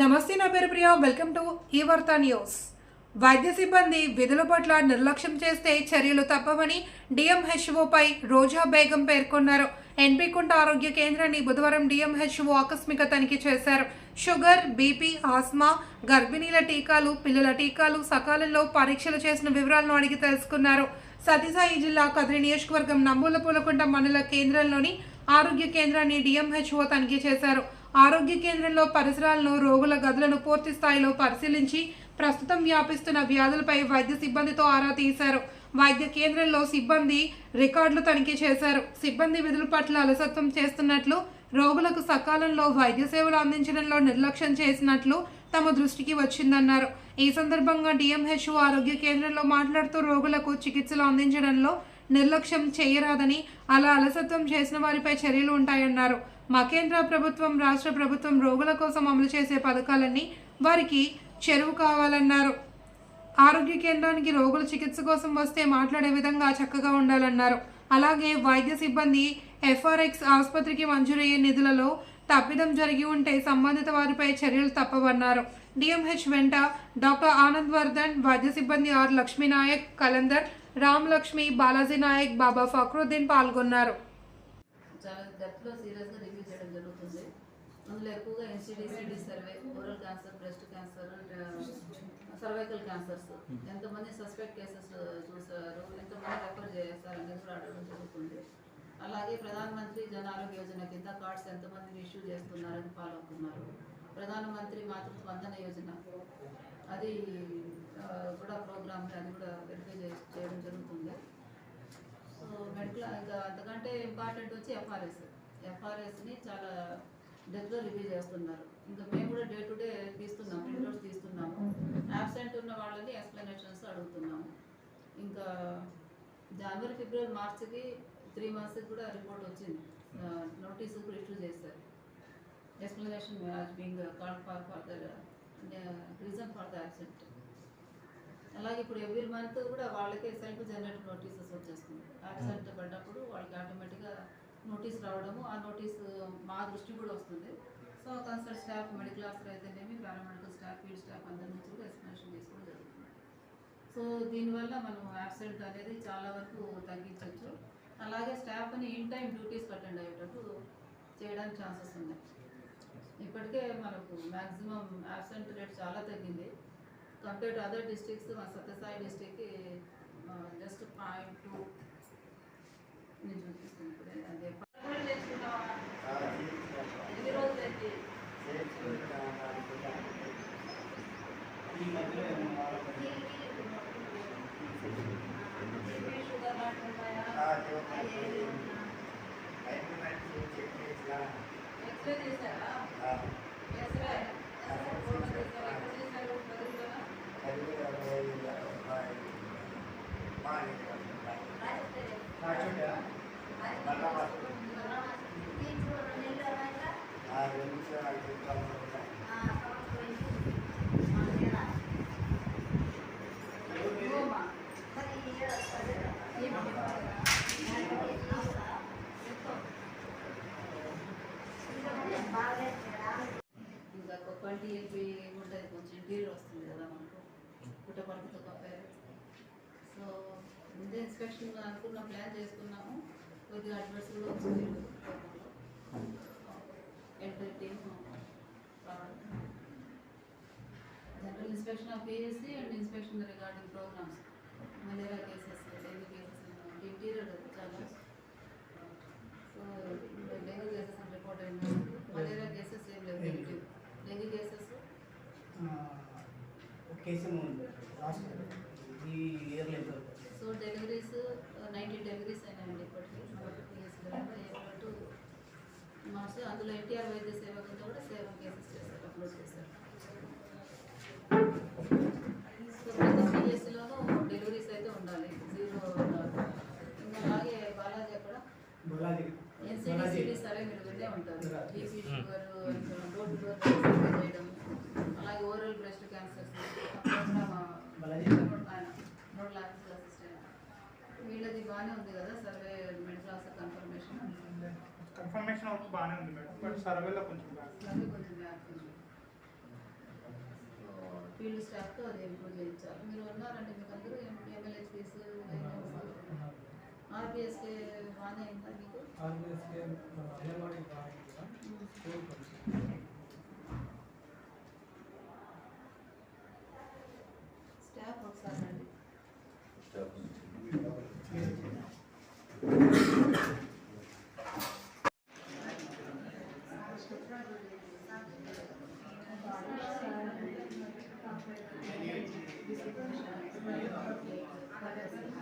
నమస్తే నా పేరు ప్రియా. వెల్కమ్ టు ఈ వార్త న్యూస్. వైద్య సిబ్బంది విధుల పట్ల నిర్లక్ష్యం చేస్తే చర్యలు తప్పవని డిఎంహెచ్ఓపై రోజా బేగం పేర్కొన్నారు. ఎన్పికుంట ఆరోగ్య కేంద్రాన్ని బుధవారం డిఎంహెచ్ఓ ఆకస్మిక తనిఖీ చేశారు. షుగర్ బీపీ ఆస్మా గర్భిణీల టీకాలు పిల్లల టీకాలు సకాలంలో పరీక్షలు చేసిన వివరాలను అడిగి తెలుసుకున్నారు. సతీసాయి జిల్లా కదిరి నియోజకవర్గం నంబూల పూలకుంట మండల కేంద్రంలోని ఆరోగ్య కేంద్రాన్ని డిఎంహెచ్ఓ తనిఖీ చేశారు. ఆరోగ్య కేంద్రంలో పరిసరాలను రోగుల గదులను పూర్తి స్థాయిలో పరిశీలించి ప్రస్తుతం వ్యాపిస్తున్న వ్యాధులపై వైద్య సిబ్బందితో ఆరా తీశారు. వైద్య కేంద్రంలో సిబ్బంది రికార్డులు తనిఖీ చేశారు. సిబ్బంది విధుల పట్ల అలసత్వం చేస్తున్నట్లు రోగులకు సకాలంలో వైద్య సేవలు అందించడంలో నిర్లక్ష్యం చేసినట్లు తమ దృష్టికి వచ్చిందన్నారు. ఈ సందర్భంగా డిఎంహెచ్ఓ ఆరోగ్య కేంద్రంలో మాట్లాడుతూ రోగులకు చికిత్సలు అందించడంలో నిర్లక్ష్యం చేయరాదని అలా అలసత్వం చేసిన వారిపై చర్యలు ఉంటాయన్నారు. మా కేంద్ర ప్రభుత్వం రాష్ట్ర ప్రభుత్వం రోగుల కోసం అమలు చేసే పథకాలన్నీ వారికి చెరువు కావాలన్నారు. ఆరోగ్య కేంద్రానికి రోగుల చికిత్స కోసం వస్తే మాట్లాడే విధంగా చక్కగా ఉండాలన్నారు. అలాగే వైద్య సిబ్బంది ఎఫ్ఆర్ఎక్స్ ఆసుపత్రికి మంజూరయ్యే నిధులలో తప్పిదం జరిగి ఉంటే సంబంధిత వారిపై చర్యలు తప్పవన్నారు. డిఎంహెచ్ వెంట డాక్టర్ ఆనంద్ వర్ధన్ వైద్య సిబ్బంది ఆర్ లక్ష్మీనాయక్ కలందర్ రామ్ లక్ష్మి బాలాజీ నాయక్ బాబా ఫక్రుద్దీన్ పాల్గొన్నారు చాలా డెప్త్లో సీరియస్గా రివ్యూ చేయడం జరుగుతుంది అందులో ఎక్కువగా NCD CD survey oral cancer breast cancer cervical cancers ఎంతమంది సస్పెక్ట్ కేసెస్ చూసారు ఎంతమంది రెఫర్ చేస్తారు అనేది కూడా అడగడం జరుగుతుంది. అలాగే ప్రధానమంత్రి జన ఆరోగ్య యోజన కింద కార్డ్స్ ఎంతమంది ఇష్యూ చేస్తున్నారని ఫాలో అవుతున్నారు ప్రధానమంత్రి మాతృ స్పందన యోజన. అది కూడా ప్రోగ్రామ్ అది కూడా వెరిఫై చేయడం జరుగుతుంది. సో మెడికల్ ఇంకా అంతకంటే ఇంపార్టెంట్ వచ్చి ఎఫ్ఆర్ఎస్ ఎఫ్ఆర్ఎస్ని చాలా డెత్లో రివ్యూ చేస్తున్నారు. ఇంకా మేము కూడా డే టు డే తీస్తున్నాం ప్రింట్అవుట్స్ తీస్తున్నాము. యాబ్సెంట్ ఉన్న వాళ్ళని ఎక్స్ప్లెనేషన్స్ అడుగుతున్నాము. ఇంకా జనవరి ఫిబ్రవరి మార్చికి త్రీ మంత్స్కి కూడా రిపోర్ట్ వచ్చింది. నోటీస్ కూడా ఇష్యూ చేశారు. Explanation being call for for the reason for the accident అలాగే ఇప్పుడు ఎవ్రీ మంత్ కూడా వాళ్ళకే సెల్ఫ్ జనరేట్ నోటీసెస్ వచ్చేస్తుంది యాబ్సెంట్ పడ్డప్పుడు వాళ్ళకి ఆటోమేటిక్గా నోటీస్ రావడము ఆ నోటీస్ మా దృష్టి కూడా వస్తుంది. So consult staff medical officer అయితేనేమి పారామెడికల్ స్టాఫ్ ఫీల్డ్ స్టాఫ్ అందరి నుంచి కూడా ఎక్స్ప్లెనేషన్ తీసుకోవడం జరుగుతుంది. సో దీనివల్ల మనం యాబ్సెంట్ అనేది చాలా వరకు తగ్గించవచ్చు. అలాగే స్టాఫ్ని ఇన్ టైం డ్యూటీస్ అటెండ్ అయ్యేటట్టు చేయడానికి ఛాన్సెస్ ఉన్నాయి. ఇప్పటికే మనకు మ్యాక్సిమం యాబ్సెంట్ రేట్ చాలా తగ్గింది. కంపేర్ టు అదర్ డిస్ట్రిక్ట్స్ మన సత్యసాయి డిస్ట్రిక్ట్కి జస్ట్ పాయింట్ టూ నేను చూపిస్తాను ఇప్పుడే అదే చేశారా ఇంకా ఒక ట్వంటీ ఉంటుంది కొంచెం ఇంటీరియర్ వస్తుంది కదా మనకు. పుట్టపర్తితో కంపేర్ సో ముందే ఇన్స్పెక్షన్ అనుకున్న ప్లాన్ చేసుకున్నాము. కొద్దిగా అడ్వర్స్ కూడా వచ్చింది. Enter team general inspection of PSC and inspection regarding programmes malaria cases dengue cases interior చాలా. సో డెంగ్యూ కేసెస్ రిపోర్ట్ అయింది మలేరియా కేసెస్ ఏం లేవు. Negative dengue cases? So deliveries ninety deliveries అయినాయండి ఇప్పటికి. మార్చ్ అందులో ఎన్టీఆర్ వైద్య సేవ కింద కూడా సేవ కేసెస్ చేశారు అప్లోడ్ చేశారు సో ప్రతి పిఎస్సిలోనూ డెలివరీస్ అయితే ఉండాలి జీరో ఉండాలి ఇంకా అలాగే బాలాజీ అక్కడ బాలాజీ ఎన్సిడిసిడి సరే మీరు వినే ఉంటారు BP sugar door to door చేయడం అలాగే oral breast cancers Balaji nodal officer assistant వీళ్ళది బాగానే ఉంది కదా survey medical officer confirmation confirmation వరకు బాగానే ఉంది మేడం. బట్ సర్వేలో కొంచెం. ఫీల్డ్ స్టాఫ్తో అది ఇంప్రూవ్ చేయించాలి. మీరు ఉన్నారండి మీకు? అందరూ ఎంఎల్హెచ్పీస్ ఆర్పిఎస్కే బాగానే అయిందా మీకు ఆర్బీఎస్కే Obrigada.